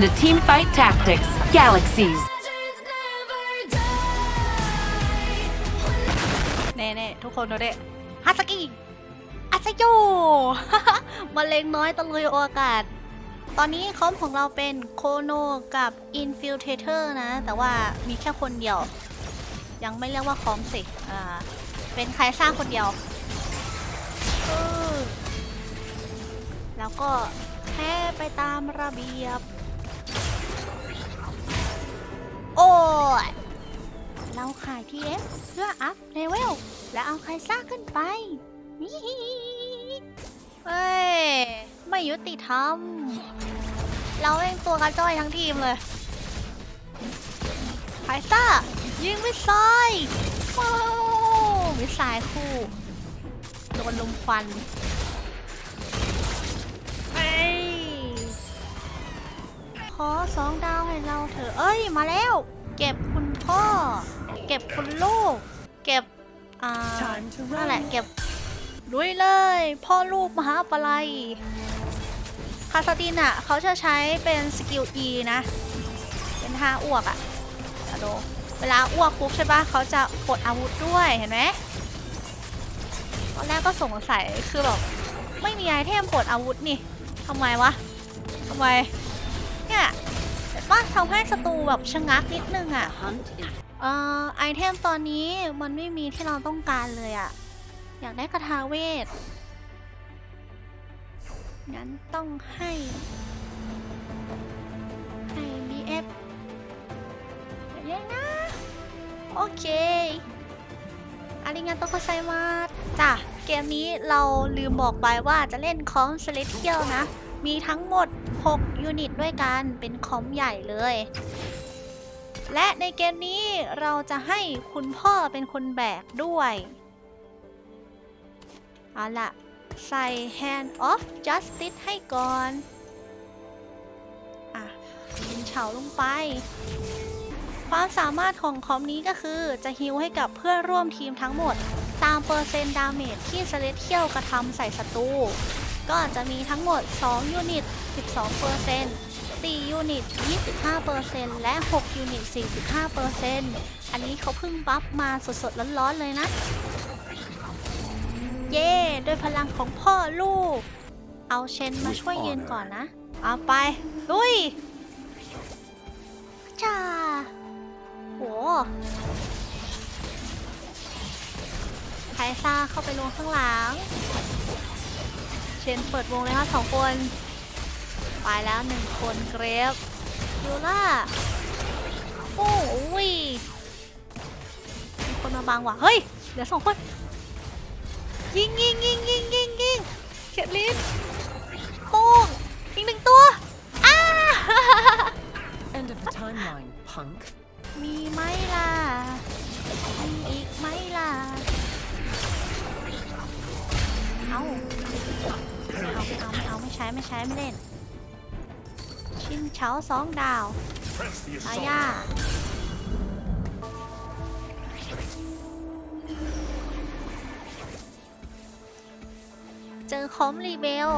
Welcome to Teamfight Tactics Galaxies. เน่เน่ทุกคนดูเด้ฮัสกี้อาซโยมะเร็งน้อยตะลุยโออากาศ ตอนนี้คอมของเราเป็นโคโนกับอินฟิลเทเตอร์นะ แต่ว่ามีแค่คนเดียว ยังไม่เรียกว่าคอมสิอ่าเป็นใครสร้างคนเดียว แล้วก็แพ้ไปตามระเบียบ โอ้ยเราขาย TF เอฟเพื่ออัพเลเวลและเอาใครซ่าขึ้นไปนี่เฮ้ย ไม่ยุติธรรม เราเองตัวกระจ้อยทั้งทีมเลยไคซ่า ยิงวิสายว้าววิสายคู่ โดนลมควัน อสองดาวให้เราเถอะเอ้ยมาแล้ว เก็บคุณพ่อ เก็บคุณลูก เก็บอ่านั่นแหละเก็บลุยเลย พ่อลูกมหาปลัยคาสตินอะเขาจะใช้เป็นสกิล E นะ เป็นท่าอ้วกอะอะโดเวลาอ้วกปุ๊บใช่ปะเขาจะปลดอาวุธด้วยเห็นไหมตอนแรกก็สงสัยคือแบบไม่มีไอเทมปลดอาวุธนี่ทำไมวะทำไม เนี่ยเห็นปะทำให้ศัตรูแบบชะงักนิดนึงอะ เอ่อไอเทมตอนนี้มันไม่มีที่เราต้องการเลยอะอยากได้คาถาเวท งั้นต้องให้ ให้ BF เดี๋ยวนะ โอเคอาริงาโตโกไซมาจ้ะ เกมนี้เราลืมบอกไปว่าจะเล่นคอมสเลเทียลนะ มีทั้งหมด 6 ยูนิตด้วยกัน เป็นคอมใหญ่เลย และในเกมนี้เราจะให้คุณพ่อเป็นคนแบกด้วย เอาละใส่ Hand of Justice ให้ก่อน อะยินเฉาลงไป ความสามารถของคอมนี้ก็คือจะฮิวให้กับเพื่อนร่วมทีมทั้งหมด ตามเปอร์เซ็นต์ดาเมจที่เซเลเทียลกระทำใส่ศัตรู ก็จะมีทั้งหมด 2 ยูนิต 12เปอร์เซ็นต์4ยูนิต 25%และ 6 ยูนิต 45%อันนี้เขาเพิ่งบัฟมาสดๆ ร้อนๆ เลยนะ เย่ด้วยพลังของพ่อลูก เอาเชนมาช่วยยืนก่อนนะ เอาไป ลุยจ้าโหไทซ่าเข้าไปลงข้างหลัง เชนเปิดวงเลยครับสองคน ไปแล้วหนึ่งคนเกรฟยูล่า โอ้ยมีคนมาบังว่ะ เฮ้ย เหลือสองคน ยิงยิงยิงยิงยิงยิงเขียดลิ้นโป้งอีกหนึ่งตัว อ้า End of the timeline, punk. มีไหมล่ะ มีอีกไหมล่ะ เอา ไม่เอาไม่เอาไม่เอาไม่ใช้ไม่ใช้ไม่เล่น ชินเฉาสองดาวอาญาเจอคอมรีเบล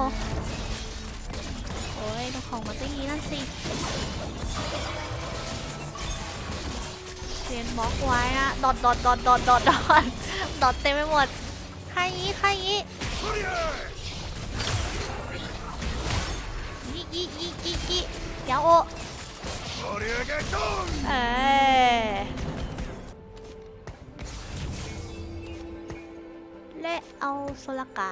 โอ้ยดูของมาตีนั่นสิเชนบล็อกไว้อะดอดดอดดอดดอดดอดดอดดอดเต็มไปหมดใครยี้ใครยี้ยี่ ยี่ยาโอเออและเอาโซลกะ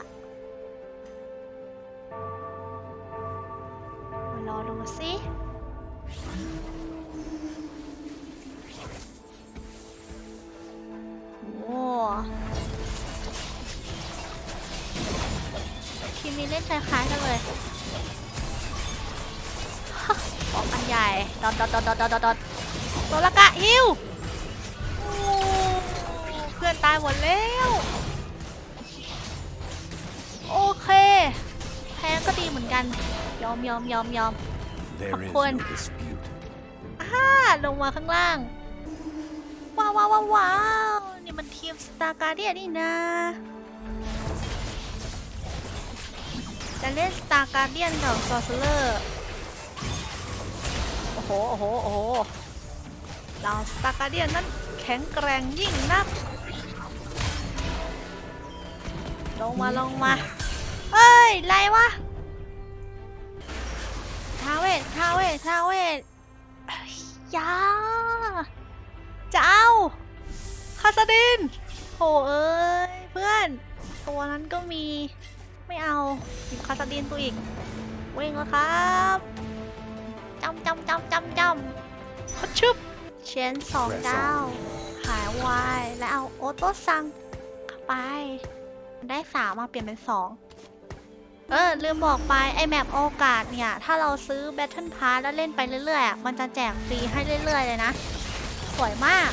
ดอดดอดดอดดอดดอดดอดโซลกะฮิวโอ้เพื่อนตายหมดแล้ว โอเค แพ้ก็ดีเหมือนกัน ยอมยอมยอมยอม There is Popcorn. no dispute. อ่าลงมาข้างล่างว้าวว้าวว้าวว้าวนี่มันทีมสตาร์การเดียนี่นะจะเล่นสตาร์การเดียนกับซอสเลอร์ หโอ้โหโอ้โหเราสตาร์การเดียนนั้นแข็งแกร่งยิ่งนัก ลงมาลงมาเอ้ยไรวะทาเวททาเวททาเวทเอ้ยอยาจะเอาคาสดินโหเอ้ยเพื่อน ตัวนั้นก็มีไม่เอาหยิบคาสดินตัวอีกวิ่งแล้วครับ จำจำจำจำจำฮัดชึบเชนสองดาวหายวายแล้วเอาโอโต้ซังเข้าไป ได้สามมาเปลี่ยนเป็นสองเออ ลืมบอกไป ไอแมปโอกาสเนี่ย ถ้าเราซื้อ Battle Pass แล้วเล่นไปเรื่อยๆอะมันจะแจกฟรีให้เรื่อยๆ เลยนะ สวยมาก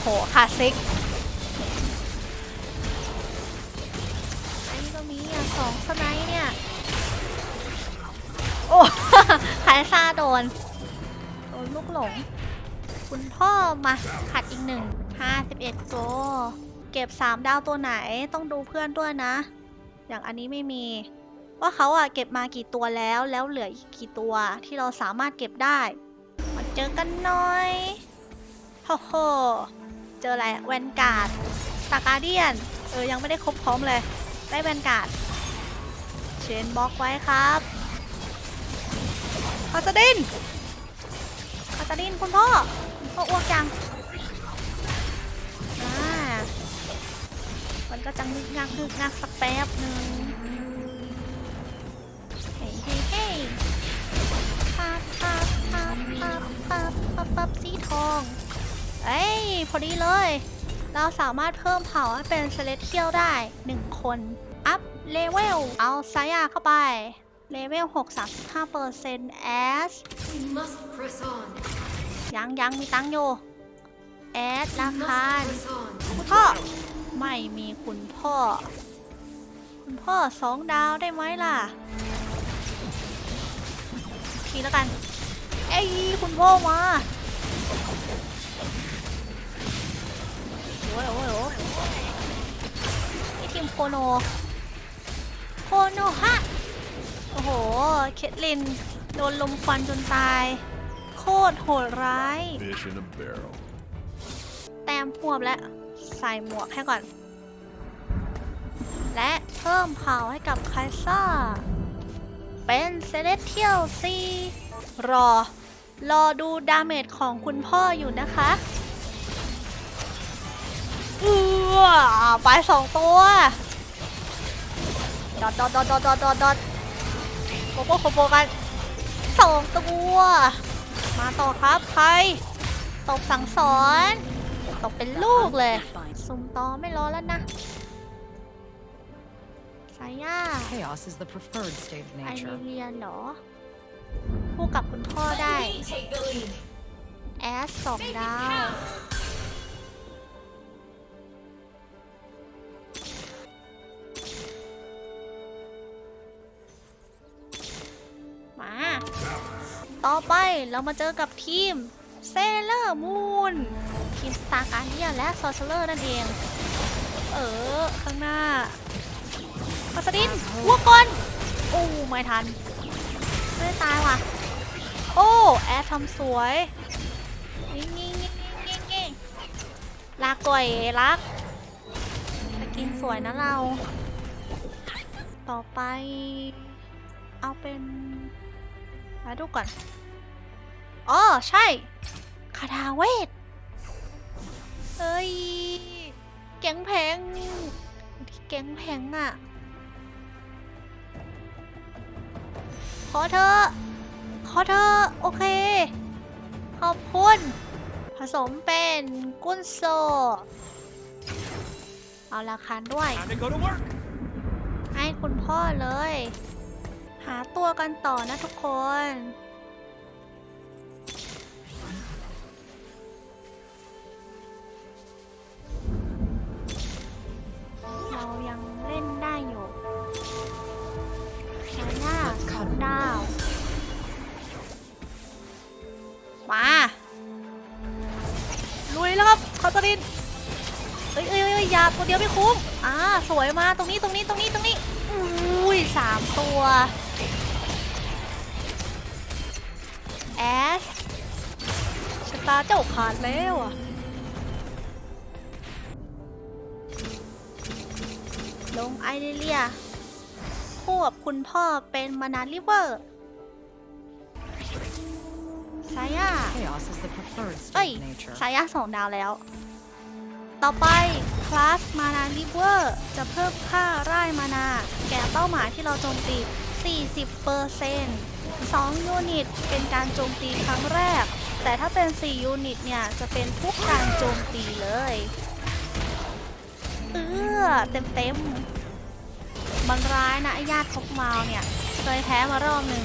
โหคลาสสิกอันนี้ก็มีอะสองสไนด์เนี่ย โอ้ขายซาโดน โดนลูกหลง คุณพ่อมาขัดอีกหนึ่งห้าสิบเอ็ดโกเก็บสามดาวตัวไหนต้องดูเพื่อนด้วยนะ อย่างอันนี้ไม่มี ว่าเขาอะเก็บมากี่ตัวแล้วแล้วเหลืออีกกี่ตัวที่เราสามารถเก็บได้ มาเจอกันหน่อยโฮโหเจออะไรแวนการ์ดตาการเดียน เออ ยังไม่ได้ครบพร้อมเลย ได้แวนการ์ดเชนบล็อกไว้ครับ คาสดินคาสดินคุณพ่อคุณพ่ออ้วกจังมันก็จะงึกงักงึกงักสักแป๊บหนึ่งเฮ้ยเฮ้ยเฮ้ยปับปับปับปับปับปับปับสีทอง เอ้ย พอดีเลย เราสามารถเพิ่มเผ่าให้เป็นเซเลสเทียลได้1คน อัพเลเวล เอาไซยาเข้าไป เลเวล6 35% as We must press on. ยังยังมีตังค์อยู่แอดราคา Press on. คุณพ่อ ไม่มีคุณพ่อ คุณพ่อสองดาวได้ไหมล่ะ ทีแล้วกัน เอ้ยคุณพ่อมาโอ้ยโอ้ยโอ้ยนี่ทีมโคโน โคโนฮะโอ้โห เคทลิน โดนลมควันจนตาย โคตรโหดร้าย Fish in a barrel. แต้มพวบและใส่หมวกให้ก่อน และเพิ่มเผาให้กับไคซ่า เป็นเซเลสเทียลซีรอ รอดูดาเมจของคุณพ่ออยู่นะคะเอือไปสองตัว ดอดดอดดอดดอดดอดดอด ดอดโคโปโคโปกันสองตัว มาต่อครับใครตบสั่งสอนตกเป็นลูกเลยซุ่มต่อไม่รอแล้วนะสายย่า Chaos is the preferred state of ไอริ nature. เลียนเหรอคู่กับคุณพ่อได้ take the lead. แอสสองดาว ต่อไปเรามาเจอกับทีมเซเลอร์มูนทีมสตาร์การเดียและซอ r เ e อร์นั่นเอง เออ ข้างหน้าปัสดินวัวกอนโอ้ไม่ทัน ไม่ได้ตายว่ะ โอ้ แอดทำสวยยิงยิงยิงยิงยิงยิงลาก่อยรักสกินสวยนะเรา ต่อไป เอาเป็นมาดูก่อน อ๋อใช่คาถาเวท เฮ้ย แก๊งแพงที่แก๊งแพงอะขอเธอะขอเธอะโอเค ขอบคุณ ผสมเป็นกุนโซ เอาราคาด้วย Time to go to work. ให้คุณพ่อเลย หาตัวกันต่อนะทุกคน อ้ยอยาตัวเดียวไม่คุ้ม อ่า สวยมาตรงนี้ตรงนี้ตรงนี้ตรงนี้ อุ้ยสามตัวแอชชะตาเจ้าขาดแล้วอะลงไอเดเลียคู่กับคุณพ่อเป็นมานาลิเวอร์สายา Chaos is the preferred เอ้ย state of nature. สายาสองดาวแล้ว ต่อไป คลาสมานาลิเวอร์ จะเพิ่มค่าร่ายมานา แก่เป้าหมายที่เราโจมตี 40% 2 ยูนิต เป็นการโจมตีครั้งแรก แต่ถ้าเป็น 4 ยูนิตเนี่ย จะเป็นทุกการโจมตีเลย เออเต็มเต็มๆมันร้ายนะไอ้ญาติคกมาวเนี่ย เคยแพ้มารอบหนึ่ง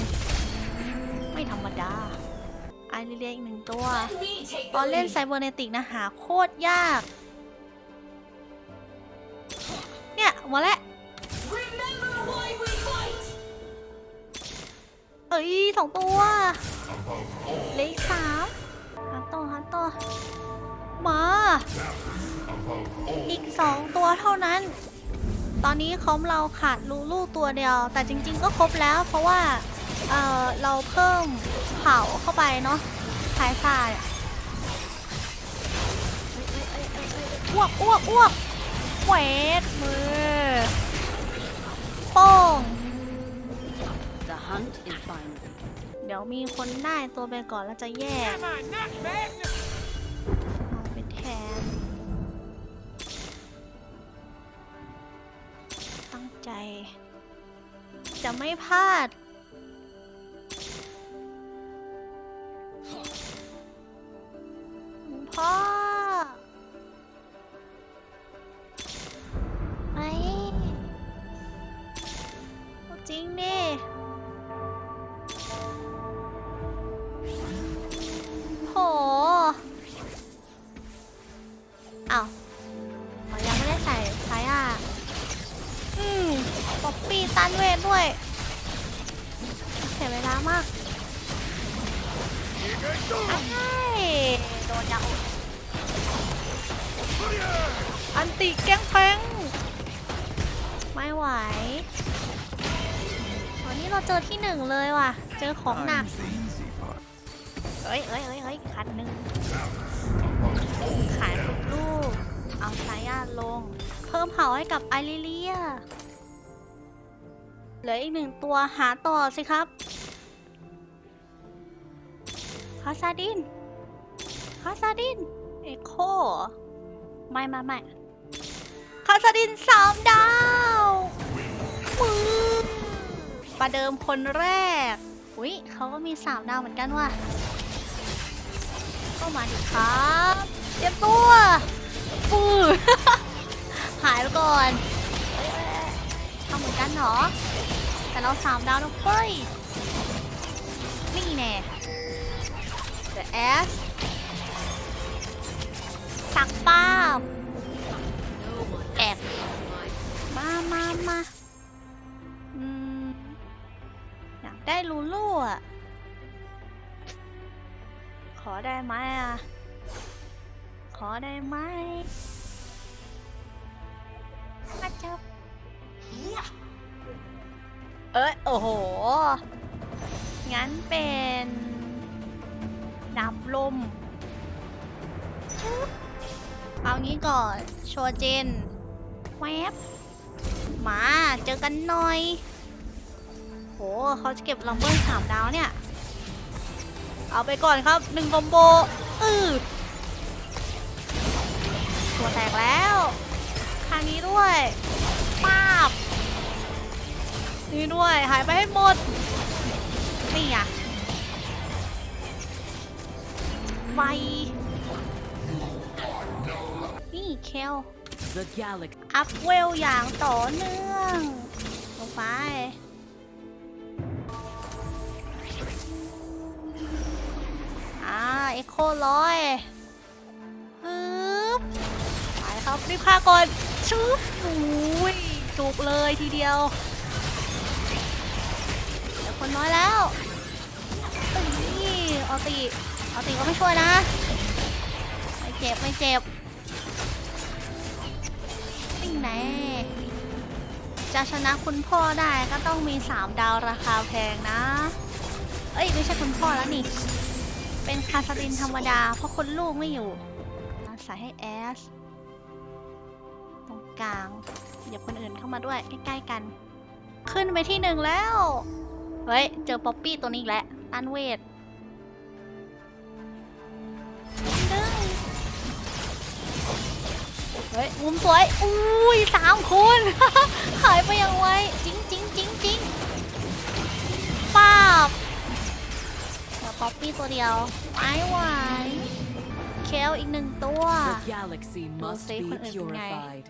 ไม่ธรรมดาไอเลียอีกหนึ่งตัว ตอนเล่นไซเบอร์เนติกนะหาโคตรยาก มาแล้วเอ้ยสองตัวเหล็กสามหาต่อหาต่อมา อีกสองตัวเท่านั้น ตอนนี้คอมเราขาดลูลูตัวเดียว แต่จริง ๆ ก็ครบแล้วเพราะว่า เออเราเพิ่มเผาเข้าไปเนาะสายสายอ้วกอ้วกอ้วกเวทมือ โป้ง The hunt is final. เดี๋ยวมีคนได้ตัวไปก่อนแล้วจะแยกเอาไปแทน ตั้งใจ จะไม่พลาดคุณพ่อ เราเจอที่หนึ่งเลยว่ะ เจอของหนัก เอ้ยเอ้ยเอ้ยเอ้ยคันหนึ่งขายทุกลูก เอาสายญาติลง เพิ่มเผาให้กับไอริเลีย เหลืออีกหนึ่งตัวหาต่อสิครับคาซาดินคาซาดิน เอโค ไม่ไม่ไม่คาซาดินสามดาวมือ ประเดิมคนแรก อุ๊ยเขาก็มีสามดาวเหมือนกันว่ะเข้ามาดิครับเตรียมตัวปื้อหายไปก่อนทำเหมือนกันเหรอ แต่เราสามดาวนะเฟ้ยนี่แน่ The S สักป้าแอบ has mine. มามามา ได้ลูลูอะ ขอได้ไหมอะ ขอได้ไหมอาจจะเอ้ย โอ้โห งั้นเป็นดับลมชึบเอางี้ก่อน โชว์เจน แวบมา เจอกันหน่อยโห เขาจะเก็บลัมเบอร์สามดาวเนี่ย เอาไปก่อนครับหนึ่งคอมโบอือตัวแตกแล้วข้างนี้ด้วยป้าบนี่ด้วยหายไปให้หมด นี่อะไวนี่เคลอัพเวลอย่างต่อเนื่อง ลงไป เอ็กโคร้อยปึ๊บไปครับรีบฆ่าก่อนชุบอุ้ยจุกเลยทีเดียวเดี๋ยวคนน้อยแล้วนี่เอตีเอตีก็ไม่ช่วยนะ ไม่เจ็บไม่เจ็บนี่แน่จะชนะคุณพ่อได้ก็ต้องมี 3 ดาวราคาแพงนะ เอ้ย ไม่ใช่คุณพ่อแล้วนี่ เป็นคาสลินธรรมดา เพราะคนลูกไม่อยู่อะใส่ให้แอส ตรงกลาง เดี๋ยวคนอื่นเข้ามาด้วย ใกล้ๆกัน ขึ้นไปที่หนึ่งแล้ว เฮ้ย เจอป๊อปปี้ตัวนี้อีกแล้วต้านเวทดึงเฮ้ยมุมสวย อุ้ยสามคน หายไปยังไวจริงจริงจริงจริง ป๊อปปี้ตัวเดียวไว้ไหวเคลอีกหนึ่งตัว The galaxy must say be คนอื่นเป็นไง purified.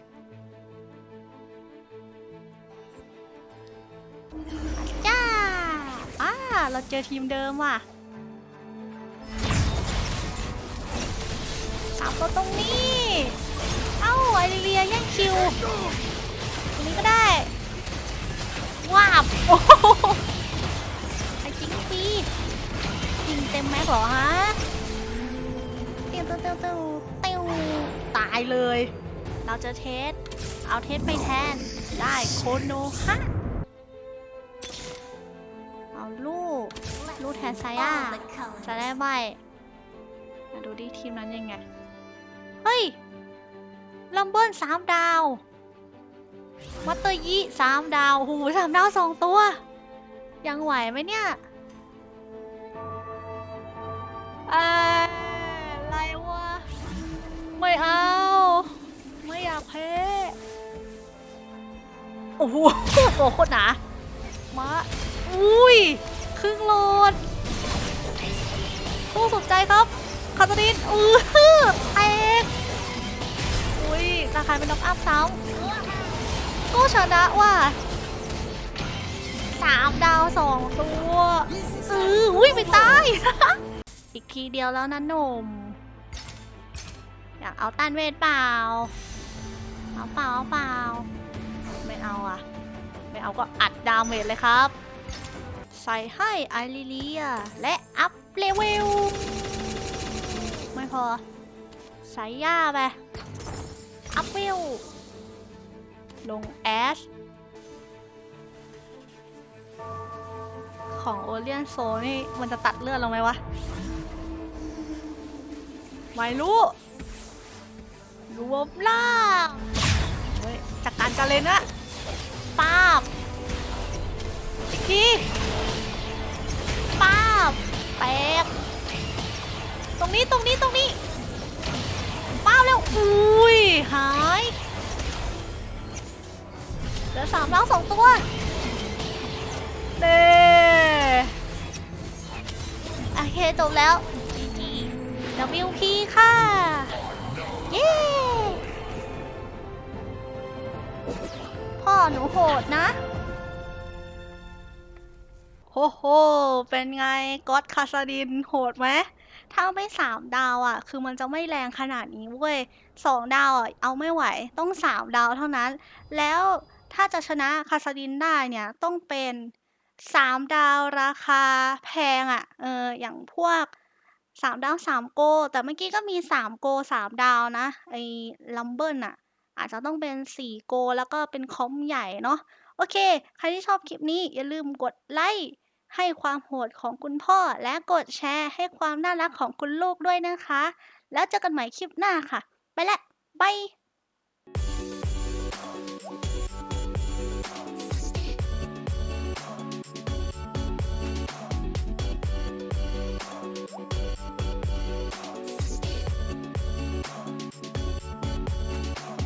จ้าอ่าเราเจอทีมเดิมว่ะสามตัวตรงนี้ เอ้าไอริเลียแย่งคิว ตรงนี้ก็ได้ ว้าบโอ้โหไอจิงปี ยิงเต็มแม็กเหรอฮะเตียวเตียวเตียวเตียวเตียวตายเลย เราจะเทส เอาเทสไปแทน ได้โคโนฮะเอาลูก ลูกแทนไซย่าจะได้ใบมาดูดิทีมนั้นยังไง เฮ้ย ลัมเบิลสามดาว มัตเตอร์ยี่สามดาว หูสามดาวสองตัว ยังไหวไหมเนี่ย เอ้ยอะไรวะ ไม่เอา ไม่อยากแพ้ โอ้โหโอ้โคตรหนามา อุ้ย ครึ่งโหลดสู้สุดใจครับคาตาดินอือแตกอุ้ยราคาเป็นน็อกอัพซ้ำสู้ชนะว่ะสามดาวสองตัวเอออุ้ย ไม่ตาย อีกทีเดียวแล้วนะหนุ่ม อยากเอาต้านเวทเปล่า เอาเปล่าเอาเปล่า ไม่เอาอะ ไม่เอาก็อัดดาเมจเลยครับ ใส่ให้ไอริเลีย และอัพเลเวล ไม่พอ ใส่ย่าไป อัพเวล ลงแอชของโอเลียนโซนี่มันจะตัดเลือดลงไหมวะ ไม่รู้รวมล่างเฮ้ยจัดการกันเลยนะป้าบอีกทีป้าบแตกตรงนี้ตรงนี้ตรงนี้ป้าบแล้วอุ้ยหายเหลือสามล้วสองตัวเด้โอเคจบแล้ว WP ค่ะ เย้ พ่อหนูโหดนะโหโห เป็นไงก็อดคาซาดินโหดไหม ถ้าไม่สามดาวอะ คือมันจะไม่แรงขนาดนี้เว้ยสองดาวอะ เอาไม่ไหว ต้องสามดาวเท่านั้น แล้วถ้าจะชนะคาซาดินได้เนี่ยต้องเป็นสามดาวราคาแพงอะ เออ อย่างพวก สามดาวสามโกแต่เมื่อกี้ก็มีสามโกสามดาวนะ ไอ้ลัมเบิลอะอาจจะต้องเป็นสี่โกแล้วก็เป็นคอมใหญ่เนาะโอเค ใครที่ชอบคลิปนี้อย่าลืมกดไลค์ให้ความโหดของคุณพ่อ และกดแชร์ให้ความน่ารักของคุณลูกด้วยนะคะ แล้วเจอกันใหม่คลิปหน้าค่ะ ไปละบาย